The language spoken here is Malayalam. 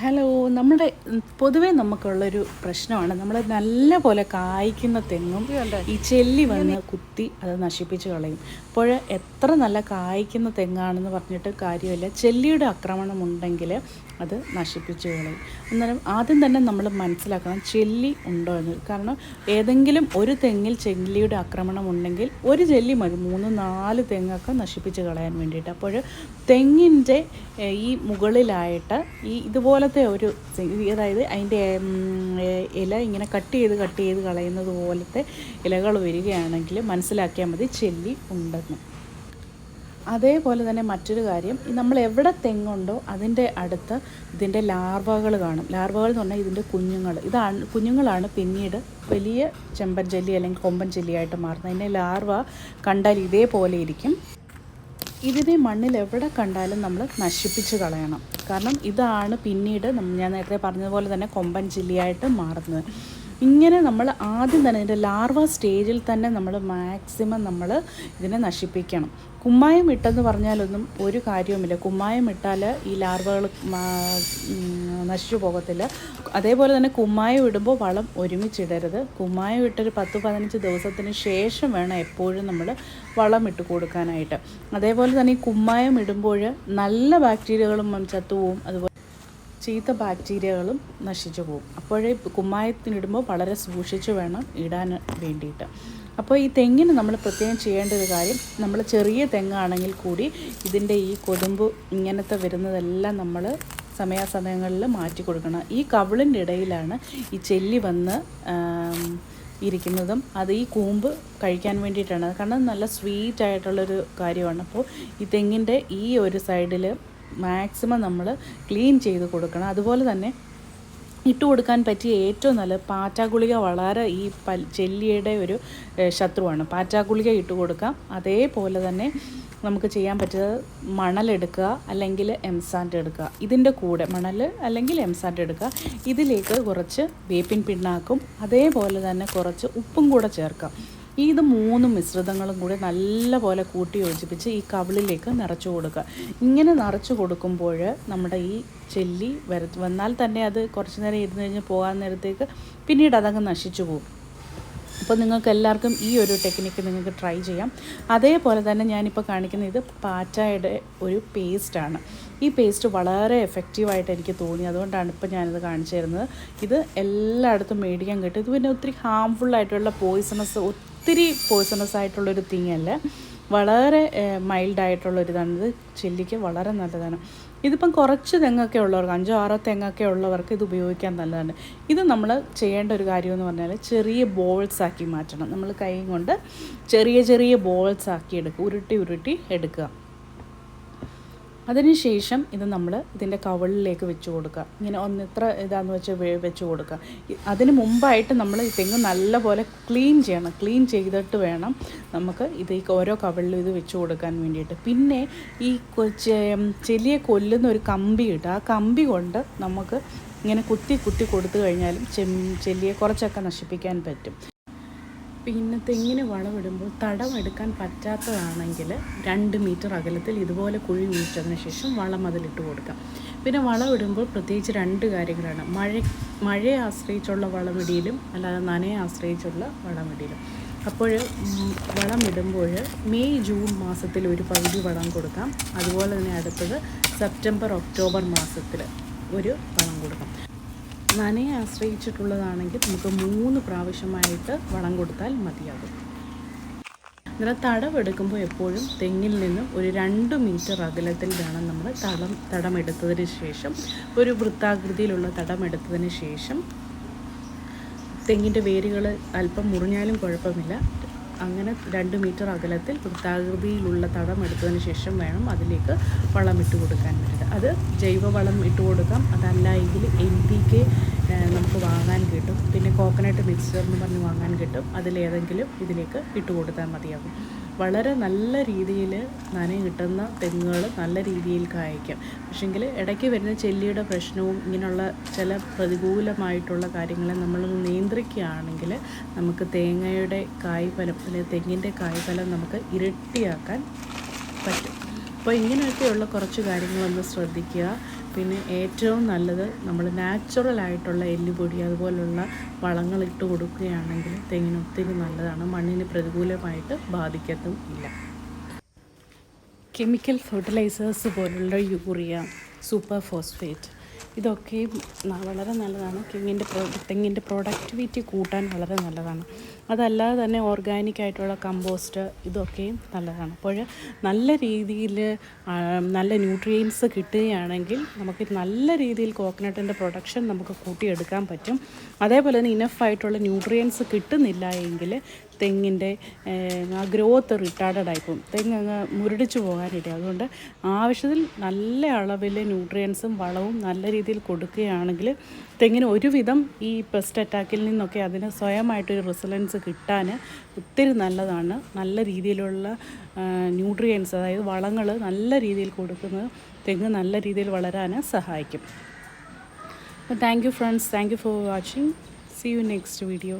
ഹലോ നമ്മുടെ പൊതുവേ നമുക്കുള്ളൊരു പ്രശ്നമാണ്. നമ്മൾ നല്ല പോലെ കായ്ക്കുന്ന തെങ്ങും ഈ ചെല്ലി വന്ന് കുത്തി അത് നശിപ്പിച്ച് കളയും. അപ്പോൾ എത്ര നല്ല കായ്ക്കുന്ന തെങ്ങാണെന്ന് പറഞ്ഞിട്ട് കാര്യമില്ല. ചെല്ലിയുടെ ആക്രമണം ഉണ്ടെങ്കിൽ അത് നശിപ്പിച്ച് കളയും. എന്നാലും ആദ്യം തന്നെ നമ്മൾ മനസ്സിലാക്കണം ചെല്ലി ഉണ്ടോ എന്ന്. കാരണം ഏതെങ്കിലും ഒരു തെങ്ങിൽ ചെല്ലിയുടെ ആക്രമണം ഉണ്ടെങ്കിൽ ഒരു ചെല്ലി മതി. മൂന്ന് നാല് തെങ്ങൊക്കെ നശിപ്പിച്ച് കളയാൻ വേണ്ടിയിട്ട്. അപ്പോൾ തെങ്ങിന്റെ ഈ മുകളിലായിട്ട് ഈ ഇതുപോലത്തെ ഒരു അതായത് അതിന്റെ ഇല ഇങ്ങനെ കട്ട് ചെയ്ത് കട്ട് ചെയ്ത് കളയുന്നത് പോലത്തെ ഇലകൾ വരികയാണെങ്കിൽ മനസ്സിലാക്കിയാൽ മതി ചെല്ലി ഉണ്ടെന്ന്. അതേപോലെ തന്നെ മറ്റൊരു കാര്യം നമ്മൾ എവിടെ തെങ്ങുണ്ടോ അതിന്റെ അടുത്ത് ഇതിന്റെ ലാർവകൾ കാണും. ലാർവകൾ എന്ന് പറഞ്ഞാൽ ഇതിന്റെ കുഞ്ഞുങ്ങൾ. ഇതാണ് കുഞ്ഞുങ്ങളാണ് പിന്നീട് വലിയ ചെമ്പൻ ചെല്ലി അല്ലെങ്കിൽ കൊമ്പൻ ചെല്ലിയായിട്ട് മാറുന്നത്. അതിന്റെ ലാർവ കണ്ടാൽ ഇതേപോലെ ഇരിക്കും. ഇതിനെ മണ്ണിൽ എവിടെ കണ്ടാലും നമ്മൾ നശിപ്പിച്ച് കളയണം. കാരണം ഇതാണ് പിന്നീട് ഞാൻ നേരത്തെ പറഞ്ഞതുപോലെ തന്നെ കൊമ്പൻ ചില്ലിയായിട്ട് മാറുന്നത്. ഇങ്ങനെ നമ്മൾ ആദ്യം തന്നെ ഇതിന്റെ ലാർവ സ്റ്റേജിൽ തന്നെ നമ്മൾ മാക്സിമം നമ്മൾ ഇതിനെ നശിപ്പിക്കണം. കുമ്മായം ഇട്ടെന്ന് പറഞ്ഞാലൊന്നും ഒരു കാര്യവുമില്ല. കുമ്മായം ഇട്ടാൽ ഈ ലാർവകൾ നശിച്ചു പോകത്തില്ല. അതേപോലെ തന്നെ കുമ്മായം ഇടുമ്പോൾ വളം ഒരുമിച്ചിടരുത്. കുമ്മായം ഇട്ടൊരു പത്ത് പതിനഞ്ച് ദിവസത്തിന് ശേഷം വേണം എപ്പോഴും നമ്മൾ വളം ഇട്ട് കൊടുക്കാനായിട്ട്. അതേപോലെ തന്നെ ഈ കുമ്മായം ഇടുമ്പോൾ നല്ല ബാക്ടീരിയകളും ചത്തുപോവും. അതുപോലെ ചീത്ത ബാക്ടീരിയകളും നശിച്ചു പോകും. അപ്പോഴേ കുമ്മായത്തിനിടുമ്പോൾ വളരെ സൂക്ഷിച്ച് വേണം ഇടാൻ വേണ്ടിയിട്ട്. അപ്പോൾ ഈ തെങ്ങിന് നമ്മൾ പ്രത്യേകം ചെയ്യേണ്ട ഒരു കാര്യം നമ്മൾ ചെറിയ തെങ്ങാണെങ്കിൽ കൂടി ഇതിന്റെ ഈ കൊതുമ്പ് ഇങ്ങനത്തെ വരുന്നതെല്ലാം നമ്മൾ സമയാസമയങ്ങളിൽ മാറ്റി കൊടുക്കണം. ഈ കവിളിന്റെ ഇടയിലാണ് ഈ ചെല്ലി വന്ന് ഇരിക്കുന്നതും അത് ഈ കൂമ്പ് കഴിക്കാൻ വേണ്ടിയിട്ടാണ്. കാരണം നല്ല സ്വീറ്റ് ആയിട്ടുള്ളൊരു കാര്യമാണ്. അപ്പോൾ ഈ തെങ്ങിന്റെ ഈ ഒരു സൈഡിൽ മാക്സിമം നമ്മൾ ക്ലീൻ ചെയ്ത് കൊടുക്കണം. അതുപോലെ തന്നെ ഇട്ട് കൊടുക്കാൻ പറ്റിയ ഏറ്റവും നല്ല പാറ്റാഗുളിക വളരെ ഈ പൽ ചെല്ലിയുടെ ഒരു ശത്രുവാണ്. പാറ്റാഗുളിക ഇട്ട് കൊടുക്കാം. അതേപോലെ തന്നെ നമുക്ക് ചെയ്യാൻ പറ്റുന്നത് മണലെടുക്കുക അല്ലെങ്കിൽ എംസാൻഡ് എടുക്കുക. ഇതിന്റെ കൂടെ മണൽ അല്ലെങ്കിൽ എംസാൻഡ് എടുക്കുക. ഇതിലേക്ക് കുറച്ച് വേപ്പിൻ പിണ്ണാക്കും. അതേപോലെ തന്നെ കുറച്ച് ഉപ്പും കൂടെ ചേർക്കാം. ഇത് മൂന്ന് മിശ്രിതങ്ങളും കൂടി നല്ലപോലെ കൂട്ടി യോജിപ്പിച്ച് ഈ കവിളിലേക്ക് നിറച്ചു കൊടുക്കുക. ഇങ്ങനെ നിറച്ചു കൊടുക്കുമ്പോൾ നമ്മുടെ ഈ ചെല്ലി വര വന്നാൽ തന്നെ അത് കുറച്ച് നേരം ഇരുന്ന് കഴിഞ്ഞ് പോകാൻ നേരത്തേക്ക് പിന്നീട് അതങ്ങ് നശിച്ചു പോകും. അപ്പോൾ നിങ്ങൾക്ക് എല്ലാവർക്കും ഈ ഒരു ടെക്നിക്ക് നിങ്ങൾക്ക് ട്രൈ ചെയ്യാം. അതേപോലെ തന്നെ ഞാനിപ്പോൾ കാണിക്കുന്ന ഇത് പാറ്റയുടെ ഒരു പേസ്റ്റാണ് ഈ പേസ്റ്റ് വളരെ എഫക്റ്റീവായിട്ട് എനിക്ക് തോന്നി. അതുകൊണ്ടാണ് ഇപ്പോൾ ഞാനിത് കാണിച്ചു തരുന്നത്. ഇത് എല്ലായിടത്തും മേടിക്കാൻ കിട്ടും. ഇത് പിന്നെ ഒത്തിരി ഹാംഫുൾ ആയിട്ടുള്ള പോയിസണസ് ഒത്തിരി പോയിസണസ് ആയിട്ടുള്ളൊരു തിങ്ങല്ല വളരെ മൈൽഡ് ആയിട്ടുള്ളൊരിതാണ്. ഇത് ചെല്ലിക്ക് വളരെ നല്ലതാണ്. ഇതിപ്പം കുറച്ച് തെങ്ങൊക്കെ ഉള്ളവർക്ക് അഞ്ചോ ആറോ തെങ്ങൊക്കെ ഉള്ളവർക്ക് ഇത് ഉപയോഗിക്കാൻ നല്ലതാണ്. ഇത് നമ്മൾ ചെയ്യേണ്ട ഒരു കാര്യം എന്ന് പറഞ്ഞാൽ ചെറിയ ബോൾസ് ആക്കി മാറ്റണം. നമ്മൾ കൈ കൊണ്ട് ചെറിയ ചെറിയ ബോൾസ് ആക്കി എടുക്കുക ഉരുട്ടി ഉരുട്ടി എടുക്കുക. അതിനുശേഷം ഇത് നമ്മൾ ഇതിന്റെ കവളിലേക്ക് വെച്ച് കൊടുക്കുക. ഇങ്ങനെ ഒന്ന് ഇത്ര ഇതാന്ന് വെച്ച് വെച്ച് കൊടുക്കുക. അതിന് മുമ്പായിട്ട് നമ്മൾ ഈ തെങ്ങ് നല്ലപോലെ ക്ലീൻ ചെയ്യണം. ക്ലീൻ ചെയ്തിട്ട് വേണം നമുക്ക് ഇത് ഈ ഓരോ കവളിലും ഇത് വെച്ച് കൊടുക്കാൻ വേണ്ടിയിട്ട്. പിന്നെ ഈ ചെലിയെ കൊല്ലുന്ന ഒരു കമ്പി കിട്ടും ആ കമ്പി കൊണ്ട് നമുക്ക് ഇങ്ങനെ കുത്തി കുത്തി കൊടുത്തു കഴിഞ്ഞാലും ചെല്ലിയെ കുറച്ചൊക്കെ നശിപ്പിക്കാൻ പറ്റും. പിന്നെ തെങ്ങിന് വളമിടുമ്പോൾ തടം എടുക്കാൻ പറ്റാത്തതാണെങ്കിൽ രണ്ട് മീറ്റർ അകലത്തിൽ ഇതുപോലെ കുഴി വീഴ്ചതിന് ശേഷം വളം അതിലിട്ട് കൊടുക്കാം. പിന്നെ വളമിടുമ്പോൾ പ്രത്യേകിച്ച് രണ്ട് കാര്യങ്ങളാണ്. മഴ മഴയെ ആശ്രയിച്ചുള്ള വളമിടിയിലും അല്ലാതെ നനയെ ആശ്രയിച്ചുള്ള വളമിടിയിലും. അപ്പോൾ വളമിടുമ്പോൾ മെയ് ജൂൺ മാസത്തിൽ ഒരു പകുതി വളം കൊടുക്കാം. അതുപോലെ തന്നെ അടുത്തത് സെപ്റ്റംബർ ഒക്ടോബർ മാസത്തിൽ ഒരു വളം കൊടുക്കാം. നനയെ ആശ്രയിച്ചിട്ടുള്ളതാണെങ്കിൽ നമുക്ക് മൂന്ന് പ്രാവശ്യമായിട്ട് വളം കൊടുത്താൽ മതിയാകും. എന്നാൽ തടമെടുക്കുമ്പോൾ എപ്പോഴും തെങ്ങിൽ നിന്നും ഒരു രണ്ട് മീറ്റർ അകലത്തിൽ വേണം നമ്മൾ തടം തടമെടുത്തതിന് ശേഷം ഒരു വൃത്താകൃതിയിലുള്ള തടമെടുത്തതിന് ശേഷം. തെങ്ങിന്റെ വേരുകൾ അല്പം മുറിഞ്ഞാലും കുഴപ്പമില്ല. അങ്ങനെ രണ്ട് മീറ്റർ അകലത്തിൽ വൃത്താകൃതിയിലുള്ള തടം എടുത്തതിന് ശേഷം വേണം അതിലേക്ക് വളം ഇട്ട് കൊടുക്കാൻ വേണ്ടിയിട്ട്. അത് ജൈവവളം ഇട്ട് കൊടുക്കാം. അതല്ല എങ്കിൽ എൻ പി കെ നമുക്ക് വാങ്ങാൻ കിട്ടും. പിന്നെ കോക്കനട്ട് മിക്സ്ചർ എന്ന് പറഞ്ഞ് വാങ്ങാൻ കിട്ടും. അതിലേതെങ്കിലും ഇതിലേക്ക് ഇട്ട് കൊടുത്താൽ മതിയാകും. വളരെ നല്ല രീതിയിൽ നനയും കിട്ടുന്ന തെങ്ങുകൾ നല്ല രീതിയിൽ കായ്ക്കും. പക്ഷെങ്കിൽ ഇടയ്ക്ക് വരുന്ന ചെല്ലിയുടെ പ്രശ്നവും ഇങ്ങനെയുള്ള ചില പ്രതികൂലമായിട്ടുള്ള കാര്യങ്ങളെ നമ്മൾ നിയന്ത്രിക്കുകയാണെങ്കിൽ നമുക്ക് തേങ്ങയുടെ കായ്ഫലം അല്ലെങ്കിൽ തെങ്ങിന്റെ കായ്ഫലം നമുക്ക് ഇരട്ടിയാക്കാൻ പറ്റും. അപ്പോൾ ഇങ്ങനെയൊക്കെയുള്ള കുറച്ച് കാര്യങ്ങളൊന്ന് ശ്രദ്ധിക്കുക. പിന്നെ ഏറ്റവും നല്ലത് നമ്മൾ നാച്ചുറൽ ആയിട്ടുള്ള എല്ലുപൊടി അതുപോലുള്ള വളങ്ങൾ ഇട്ട് കൊടുക്കുകയാണെങ്കിൽ തെങ്ങിന് ഒത്തിരി നല്ലതാണ്. മണ്ണിന് പ്രതികൂലമായിട്ട് ബാധിക്കത്തും ഇല്ല. കെമിക്കൽ ഫെർട്ടിലൈസേഴ്സ് പോലുള്ള യൂറിയ സൂപ്പർ ഫോസ്ഫേറ്റ് ഇതൊക്കെ ന- വളരെ നല്ലതാണ്. തെങ്ങിന്റെ പ്രോ തെങ്ങിന്റെ പ്രൊഡക്ടിവിറ്റി കൂട്ടാൻ വളരെ നല്ലതാണ്. അതല്ലാതെ തന്നെ ഓർഗാനിക് ആയിട്ടുള്ള കമ്പോസ്റ്റ് ഇതൊക്കെയും നല്ലതാണ്. അപ്പോൾ നല്ല രീതിയിൽ നല്ല ന്യൂട്രിയൻസ് കിട്ടുകയാണെങ്കിൽ നമുക്ക് നല്ല രീതിയിൽ കോക്കനട്ടിന്റെ പ്രൊഡക്ഷൻ നമുക്ക് കൂട്ടിയെടുക്കാൻ പറ്റും. അതേപോലെ തന്നെ ഇനഫായിട്ടുള്ള ന്യൂട്രിയൻസ് കിട്ടുന്നില്ല എങ്കിൽ തെങ്ങിന്റെ ആ ഗ്രോത്ത് റിട്ടാർഡഡ് ആയിപ്പോവും തെങ്ങ് അങ്ങ് മുരടിച്ചു പോകാനിടയും. അതുകൊണ്ട് ആവശ്യത്തിൽ നല്ല അളവിൽ ന്യൂട്രിയൻസും വളവും നല്ല രീതിയിൽ കൊടുക്കുകയാണെങ്കിൽ തെങ്ങിന് ഒരുവിധം ഈ പെസ്റ്റ് അറ്റാക്കിൽ നിന്നൊക്കെ അതിന് സ്വയമായിട്ടൊരു റിസലൻസ് കിട്ടാൻ ഒത്തിരി നല്ലതാണ്. നല്ല രീതിയിലുള്ള ന്യൂട്രിയൻസ് അതായത് വളങ്ങൾ നല്ല രീതിയിൽ കൊടുക്കുന്നത് തെങ്ങ് നല്ല രീതിയിൽ വളരാൻ സഹായിക്കും. Thank you friends. Thank you for watching. See you next video